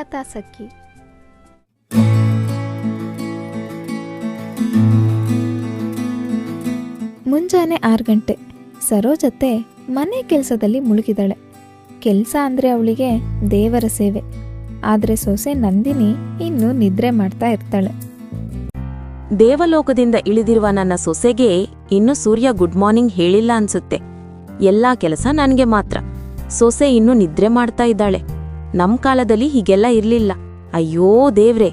ಕಥಾ ಸಖಿ ಮುಂಜಾನೆ ಆರು ಗಂಟೆ. ಸರೋಜತೆ ಮನೆ ಕೆಲಸದಲ್ಲಿ ಮುಳುಗಿದಾಳೆ. ಕೆಲಸ ಅಂದ್ರೆ ಅವಳಿಗೆ ದೇವರ ಸೇವೆ. ಆದ್ರೆ ಸೊಸೆ ನಂದಿನಿ ಇನ್ನು ನಿದ್ರೆ ಮಾಡ್ತಾ ಇರ್ತಾಳೆ. ದೇವಲೋಕದಿಂದ ಇಳಿದಿರುವ ನನ್ನ ಸೊಸೆಗೆ ಇನ್ನು ಸೂರ್ಯ ಗುಡ್ ಮಾರ್ನಿಂಗ್ ಹೇಳಿಲ್ಲ ಅನ್ಸುತ್ತೆ. ಎಲ್ಲಾ ಕೆಲಸ ನನಗೆ ಮಾತ್ರ. ಸೊಸೆ ಇನ್ನು ನಿದ್ರೆ ಮಾಡ್ತಾ ಇದ್ದಾಳೆ. ನಮ್ ಕಾಲದಲ್ಲಿ ಹೀಗೆಲ್ಲ ಇರ್ಲಿಲ್ಲ. ಅಯ್ಯೋ ದೇವ್ರೆ.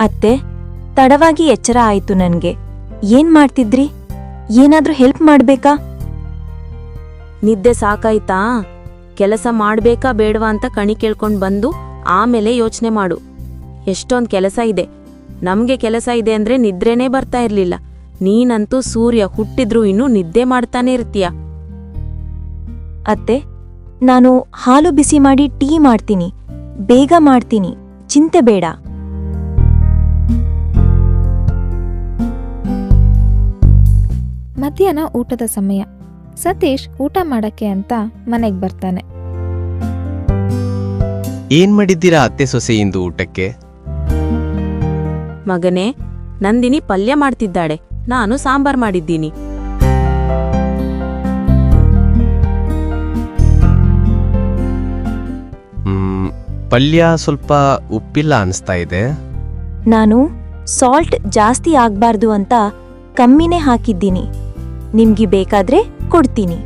ಅತ್ತೆ, ತಡವಾಗಿ ಎಚ್ಚರ ಆಯ್ತು ನನ್ಗೆ. ಏನ್ ಮಾಡ್ತಿದ್ರಿ? ಏನಾದ್ರೂ ಹೆಲ್ಪ್ ಮಾಡ್ಬೇಕಾ? ನಿದ್ದೆ ಸಾಕಾಯ್ತಾ? ಕೆಲಸ ಮಾಡ್ಬೇಕಾ ಬೇಡವಾ ಅಂತ ಕಣಿ ಕೇಳ್ಕೊಂಡ್ ಬಂದು ಆಮೇಲೆ ಯೋಚನೆ ಮಾಡು. ಎಷ್ಟೊಂದ್ ಕೆಲಸ ಇದೆ. ನಮ್ಗೆ ಕೆಲಸ ಇದೆ ಅಂದ್ರೆ ನಿದ್ರೆನೇ ಬರ್ತಾ ಇರ್ಲಿಲ್ಲ. ನೀನಂತೂ ಸೂರ್ಯ ಹುಟ್ಟಿದ್ರೂ ಇನ್ನೂ ನಿದ್ದೆ ಮಾಡ್ತಾನೆ ಇರ್ತೀಯ. ಅತ್ತೆ ನಾನು ಹಾಲು ಬಿಸಿ ಮಾಡಿ ಟೀ ಮಾಡ್ತೀನಿ. ಬೇಗ ಮಾಡ್ತೀನಿ. ಚಿಂತೆ ಬೇಡ. ಮಧ್ಯಾಹ್ನ ಊಟದ ಸಮಯ. ಸತೀಶ್ ಊಟ ಮಾಡಕ್ಕೆ ಅಂತ ಮನೆಗೆ ಬರ್ತಾನೆ. ಏನ್ ಮಾಡಿದ್ದೀರಾ ಅತ್ತೆ ಸೊಸೆ ಇಂದು ಊಟಕ್ಕೆ? ಮಗನೇ ನಂದಿನಿ ಪಲ್ಯ ಮಾಡ್ತಿದ್ದಾಳೆ. ನಾನು ಸಾಂಬಾರ್ ಮಾಡಿದ್ದೀನಿ. ಪಲ್ಯ ಸ್ವಲ್ಪ ಉಪ್ಪಿಲ್ಲ ಅನಿಸ್ತಾ ಇದೆ. ನಾನು ಸಾಲ್ಟ್ ಜಾಸ್ತಿ ಆಗ್ಬಾರ್ದು ಅಂತ ಕಮ್ಮಿನೇ ಹಾಕಿದ್ದೀನಿ. ನಿಮ್ಗೆ ಬೇಕಾದ್ರೆ ಕೊಡ್ತೀನಿ.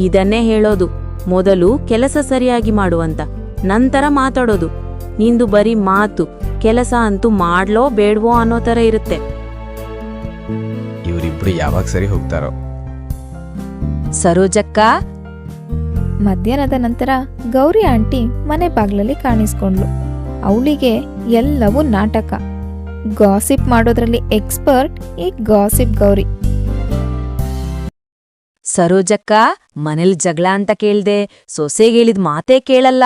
ಇದನ್ನೇ ಹೇಳೋದು. ಮೊದಲು ಕೆಲಸ ಸರಿಯಾಗಿ ಮಾಡುವಂತ ನಂತರ ಮಾತಾಡೋದು. ನಿಂದು ಬರೀ ಮಾತು. ಕೆಲಸ ಅಂತೂ ಮಾಡ್ಲೋ ಬೇಡ್ವೋ ಅನ್ನೋ ತರ ಇರುತ್ತೆ. ಇವರಿಬ್ರು ಯಾವಾಗ ಸರಿ ಹೋಗ್ತಾರೋ. ಸರೋಜಕ್ಕ? ಮಧ್ಯಾಹ್ನದ ನಂತರ ಗೌರಿ ಆಂಟಿ ಮನೆ ಬಾಗ್ಲಲ್ಲಿ ಕಾಣಿಸ್ಕೊಂಡ್ಲು ಅವಳಿಗೆ ಎಲ್ಲವೂ ನಾಟಕ. ಗಾಸಿಪ್ ಮಾಡೋದ್ರಲ್ಲಿ ಎಕ್ಸ್ಪರ್ಟ್ ಈ ಗಾಸಿಪ್ ಗೌರಿ. ಸರೋಜಕ್ಕ ಮನೇಲಿ ಜಗಳ ಅಂತ ಕೇಳ್ದೆ ಸೊಸೆಗೆ ಹೇಳಿದ ಮಾತೇ ಕೇಳಲ್ಲ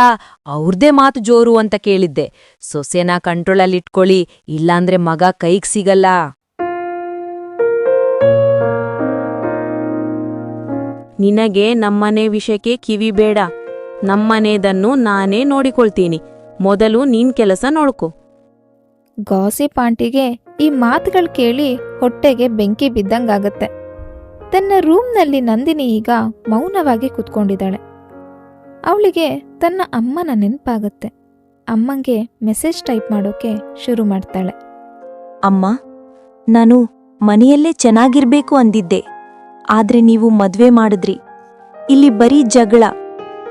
ಅವ್ರದೇ ಮಾತು ಜೋರು ಅಂತ ಕೇಳಿದ್ದೆ. ಸೊಸೆನ ಕಂಟ್ರೋಲಲ್ಲಿ ಇಟ್ಕೊಳ್ಳಿ ಇಲ್ಲಾಂದ್ರೆ ಮಗ ಕೈಗ್ ಸಿಗಲ್ಲ. ನಿನಗೆ ನಮ್ಮನೆ ವಿಷಯಕ್ಕೆ ಕಿವಿ ಬೇಡ. ನಮ್ಮನೆದನ್ನು ನಾನೇ ನೋಡಿಕೊಳ್ತೀನಿ. ಮೊದಲು ನೀನ್ ಕೆಲಸ ನೋಡ್ಕೊ. ಗಾಸಿಪ್ ಆಂಟಿಗೆ ಈ ಮಾತುಗಳು ಕೇಳಿ ಹೊಟ್ಟೆಗೆ ಬೆಂಕಿ ಬಿದ್ದಂಗಾಗತ್ತೆ. ತನ್ನ ರೂಮ್ನಲ್ಲಿ ನಂದಿನಿ ಈಗ ಮೌನವಾಗಿ ಕುತ್ಕೊಂಡಿದ್ದಾಳೆ. ಅವಳಿಗೆ ತನ್ನ ಅಮ್ಮನ ನೆನಪಾಗತ್ತೆ. ಅಮ್ಮಂಗೆ ಮೆಸೇಜ್ ಟೈಪ್ ಮಾಡೋಕೆ ಶುರು ಮಾಡ್ತಾಳೆ. ಅಮ್ಮ ನಾನು ಮನೆಯಲ್ಲೇ ಚೆನ್ನಾಗಿರ್ಬೇಕು ಅಂದಿದ್ದೆ. ಆದ್ರೆ ನೀವು ಮದ್ವೆ ಮಾಡಿದ್ರಿ. ಇಲ್ಲಿ ಬರೀ ಜಗಳ.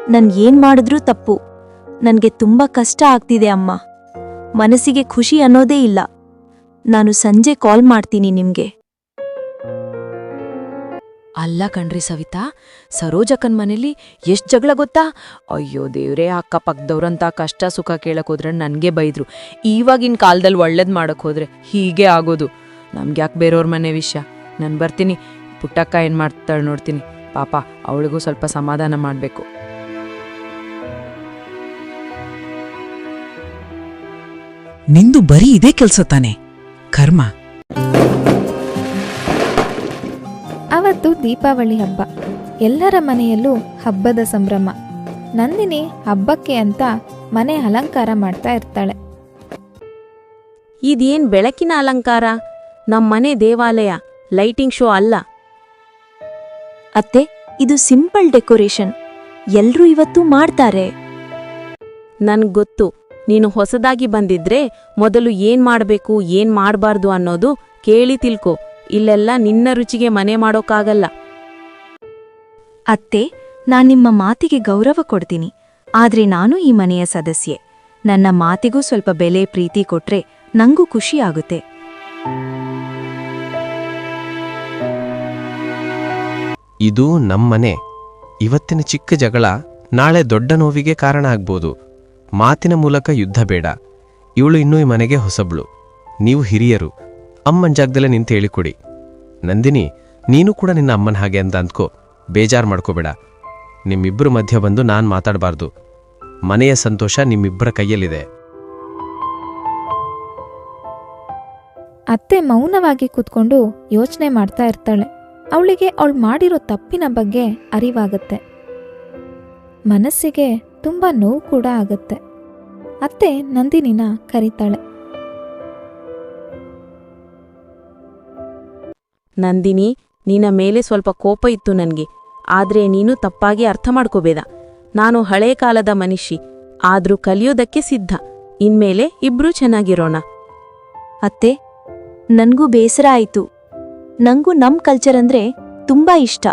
ನನ್ ಏನ್ ಮಾಡಿದ್ರೂ ತಪ್ಪು. ನನ್ಗೆ ತುಂಬಾ ಕಷ್ಟ ಆಗ್ತಿದೆ ಅಮ್ಮ. ಮನಸ್ಸಿಗೆ ಖುಷಿ ಅನ್ನೋದೇ ಇಲ್ಲ. ನಾನು ಸಂಜೆ ಕಾಲ್ ಮಾಡ್ತೀನಿ ನಿಮ್ಗೆ. ಅಲ್ಲ ಕಣ್ರಿ ಸವಿತಾ ಸರೋಜಕ್ಕನ್ ಮನೇಲಿ ಎಷ್ಟು ಜಗಳ ಗೊತ್ತಾ? ಅಯ್ಯೋ ದೇವ್ರೇ ಅಕ್ಕಪಕ್ಕದವ್ರಂತ ಕಷ್ಟ ಸುಖ ಕೇಳಕ್ ಹೋದ್ರೆ ನನ್ಗೆ ಬೈದ್ರು. ಇವಾಗಿನ ಕಾಲದಲ್ಲಿ ಒಳ್ಳೇದ್ ಮಾಡಕ್ ಹೋದ್ರೆ ಹೀಗೆ ಆಗೋದು. ನಮ್ಗೆ ಯಾಕೆ ಬೇರೆಯವ್ರ ಮನೆ ವಿಷಯ. ನಾನು ಬರ್ತೀನಿ. ಪುಟ್ಟಕ್ಕ ಏನ್ ಮಾಡ್ತಾಳೆ ನೋಡ್ತೀನಿ. ಪಾಪ ಅವಳಿಗೂ ಸ್ವಲ್ಪ ಸಮಾಧಾನ ಮಾಡ್ಬೇಕು. ನಿಂದು ಬರೀ ಇದೇ ಕೆಲಸ ತಾನೆ. ಕರ್ಮ. ಅವತ್ತು ದೀಪಾವಳಿ ಹಬ್ಬ. ಎಲ್ಲರ ಮನೆಯಲ್ಲೂ ಹಬ್ಬದ ಸಂಭ್ರಮ. ನಂದಿನಿ ಹಬ್ಬಕ್ಕೆ ಅಂತ ಮನೆ ಅಲಂಕಾರ ಮಾಡ್ತಾ ಇರ್ತಾಳೆ. ಇದೇನ್ ಬೆಳಕಿನ ಅಲಂಕಾರ? ನಮ್ಮನೆ ದೇವಾಲಯ ಲೈಟಿಂಗ್ ಶೋ ಅಲ್ಲ. ಅತ್ತೆ, ಇದು ಸಿಂಪಲ್ ಡೆಕೋರೇಷನ್. ಎಲ್ರೂ ಇವತ್ತು ಮಾಡ್ತಾರೆ. ನನ್ ಗೊತ್ತು. ನೀನು ಹೊಸದಾಗಿ ಬಂದಿದ್ರೆ ಮೊದಲು ಏನ್ ಮಾಡ್ಬೇಕು, ಏನ್ ಮಾಡಬಾರ್ದು ಅನ್ನೋದು ಕೇಳಿ ತಿಳ್ಕೊ. ಇಲ್ಲೆಲ್ಲ ನಿನ್ನ ರುಚಿಗೆ ಮನೆ ಮಾಡೋಕ್ಕಾಗಲ್ಲ. ಅತ್ತೆ, ನಾನ್ ನಿಮ್ಮ ಮಾತಿಗೆ ಗೌರವ ಕೊಡ್ತೀನಿ. ಆದ್ರೆ ನಾನು ಈ ಮನೆಯ ಸದಸ್ಯೆ. ನನ್ನ ಮಾತಿಗೂ ಸ್ವಲ್ಪ ಬೆಲೆ, ಪ್ರೀತಿ ಕೊಟ್ರೆ ನಂಗೂ ಖುಷಿ ಇದು ನಮ್ಮನೆ. ಇವತ್ತಿನ ಚಿಕ್ಕ ಜಗಳ ನಾಳೆ ದೊಡ್ಡ ನೋವಿಗೆ ಕಾರಣ ಆಗ್ಬೋದು. ಮಾತಿನ ಮೂಲಕ ಯುದ್ಧ ಬೇಡ. ಇವಳು ಇನ್ನೂ ಈ ಮನೆಗೆ ಹೊಸಬ್ಳು. ನೀವು ಹಿರಿಯರು. ಅಮ್ಮನ ಜಾಗದಲ್ಲೇ ನಿಂತು ಹೇಳಿಕೊಡಿ. ನಂದಿನಿ, ನೀನು ಕೂಡ ನಿನ್ನ ಅಮ್ಮನ ಹಾಗೆ ಅಂತ ಅಂದ್ಕೋ. ಬೇಜಾರ್ ಮಾಡ್ಕೋಬೇಡ. ನಿಮ್ಮಿಬ್ಬರ ಮಧ್ಯ ಬಂದು ನಾನು ಮಾತಾಡಬಾರ್ದು. ಮನೆಯ ಸಂತೋಷ ನಿಮ್ಮಿಬ್ಬರ ಕೈಯಲ್ಲಿದೆ. ಅತ್ತೆ ಮೌನವಾಗಿ ಕೂತ್ಕೊಂಡು ಯೋಚನೆ ಮಾಡ್ತಾ ಇರ್ತಾಳೆ. ಅವಳಿಗೆ ಅವಳು ಮಾಡಿರೋ ತಪ್ಪಿನ ಬಗ್ಗೆ ಅರಿವಾಗತ್ತೆ. ಮನಸ್ಸಿಗೆ ತುಂಬ ನೋವು ಕೂಡ ಆಗತ್ತೆ. ಅತ್ತೆ ನಂದಿನಿನ ಕರೀತಾಳೆ. ನಂದಿನಿ ನಿನ್ನ ಮೇಲೆ ಸ್ವಲ್ಪ ಕೋಪ ಇತ್ತು ನನಗೆ. ಆದರೆ ನೀನು ತಪ್ಪಾಗಿ ಅರ್ಥ ಮಾಡ್ಕೋಬೇಡ. ನಾನು ಹಳೇ ಕಾಲದ ಮನುಷ್ಯ ಆದರೂ ಕಲಿಯೋದಕ್ಕೆ ಸಿದ್ಧ. ಇನ್ಮೇಲೆ ಇಬ್ರೂ ಚೆನ್ನಾಗಿರೋಣ. ಅತ್ತೆ ನನಗೂ ಬೇಸರ ಆಯ್ತು. ನಂಗೂ ನಮ್ಮ ಕಲ್ಚರ್ ಅಂದ್ರೆ ತುಂಬಾ ಇಷ್ಟ.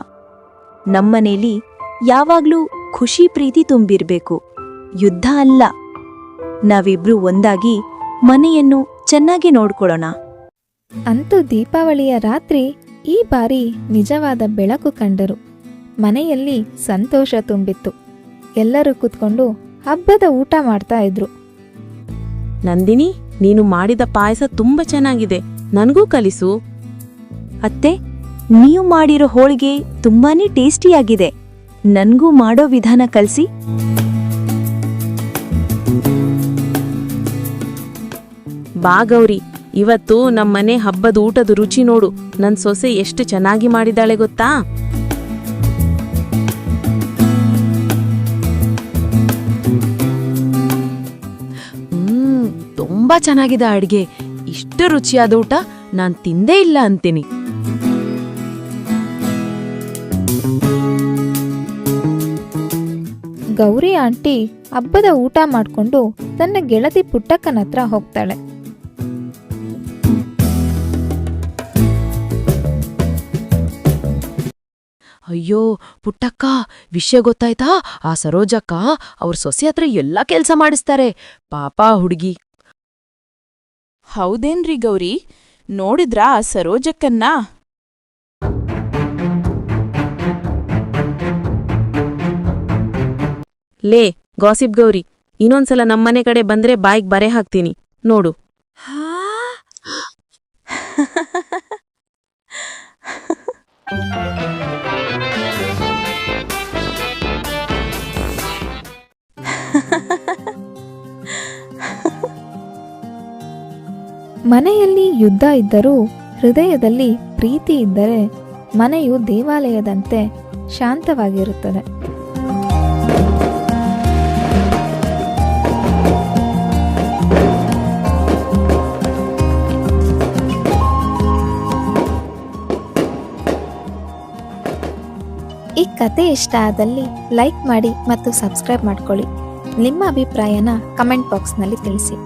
ನಮ್ಮನೇಲಿ ಯಾವಾಗಲೂ ಖುಷಿ ಪ್ರೀತಿ ತುಂಬಿರಬೇಕು. ಯುದ್ಧ ಅಲ್ಲ. ನಾವಿಬ್ರು ಒಂದಾಗಿ ಮನೆಯನ್ನು ಚೆನ್ನಾಗಿ ನೋಡ್ಕೊಳ್ಳೋಣ. ಅಂತೂ ದೀಪಾವಳಿಯ ರಾತ್ರಿ ಈ ಬಾರಿ ನಿಜವಾದ ಬೆಳಕು ಕಂಡರು. ಮನೆಯಲ್ಲಿ ಸಂತೋಷ ತುಂಬಿತ್ತು. ಎಲ್ಲರೂ ಕೂತ್ಕೊಂಡು ಹಬ್ಬದ ಊಟ ಮಾಡ್ತಾ ಇದ್ರು. ನಂದಿನಿ ನೀನು ಮಾಡಿದ ಪಾಯಸ ತುಂಬಾ ಚೆನ್ನಾಗಿದೆ. ನನಗೂ ಕಲಿಸು. ಅತ್ತೆ, ನೀವು ಮಾಡಿರೋ ಹೋಳಿಗೆ ತುಂಬಾನೇ ಟೇಸ್ಟಿಯಾಗಿದೆ. ನನಗೂ ಮಾಡೋ ವಿಧಾನ ಕಲಿಸಿ. ಬಾ ಗೌರಿ, ಇವತ್ತು ನಮ್ಮನೆ ಹಬ್ಬದ ಊಟದ ರುಚಿ ನೋಡು. ನನ್ ಸೊಸೆ ಎಷ್ಟು ಚೆನ್ನಾಗಿ ಮಾಡಿದಾಳೆ ಗೊತ್ತಾ? ತುಂಬಾ ಚೆನ್ನಾಗಿದೆ ಅಡ್ಗೆ. ಇಷ್ಟು ರುಚಿಯಾದ ಊಟ ನಾನ್ ತಿಂದೇ ಇಲ್ಲ ಅಂತೀನಿ. ಗೌರಿ ಆಂಟಿ ಹಬ್ಬದ ಊಟ ಮಾಡಿಕೊಂಡು ತನ್ನ ಗೆಳತಿ ಪುಟ್ಟಕ್ಕನ ಹತ್ರ ಹೋಗ್ತಾಳೆ. ಅಯ್ಯೋ ಪುಟ್ಟಕ್ಕ ವಿಷಯ ಗೊತ್ತಾಯ್ತಾ? ಆ ಸರೋಜಕ್ಕ ಅವ್ರ ಸೊಸೆ ಹತ್ರ ಎಲ್ಲ ಕೆಲಸ ಮಾಡಿಸ್ತಾರೆ. ಪಾಪ ಹುಡುಗಿ. ಹೌದೇನ್ರಿ ಗೌರಿ? ನೋಡಿದ್ರಾ ಆ ಸರೋಜಕ್ಕನ್ನ? ಲೇ, ಗಾಸಿಪ್ ಗೌರಿ, ಇನ್ನೊಂದ್ಸಲ ನಮ್ಮನೆ ಕಡೆ ಬಂದ್ರೆ ಬಾಯಿಗೆ ಬರೆ ಹಾಕ್ತೀನಿ, ನೋಡು. ಮನೆಯಲ್ಲಿ ಯುದ್ಧ ಇದ್ದರೂ ಹೃದಯದಲ್ಲಿ ಪ್ರೀತಿ ಇದ್ದರೆ ಮನೆಯು ದೇವಾಲಯದಂತೆ ಶಾಂತವಾಗಿರುತ್ತದೆ. ಕತೆ ಇಷ್ಟ ಆದಲ್ಲಿ ಲೈಕ್ ಮಾಡಿ ಮತ್ತು ಸಬ್ಸ್ಕ್ರೈಬ್ ಮಾಡ್ಕೊಳ್ಳಿ. ನಿಮ್ಮ ಅಭಿಪ್ರಾಯನ ಕಮೆಂಟ್ ಬಾಕ್ಸ್ನಲ್ಲಿ ತಿಳಿಸಿ.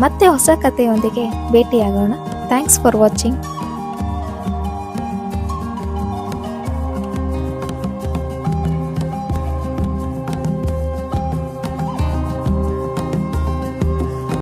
ಮತ್ತೆ ಹೊಸ ಕಥೆಯೊಂದಿಗೆ ಭೇಟಿಯಾಗೋಣ. Thanks for watching.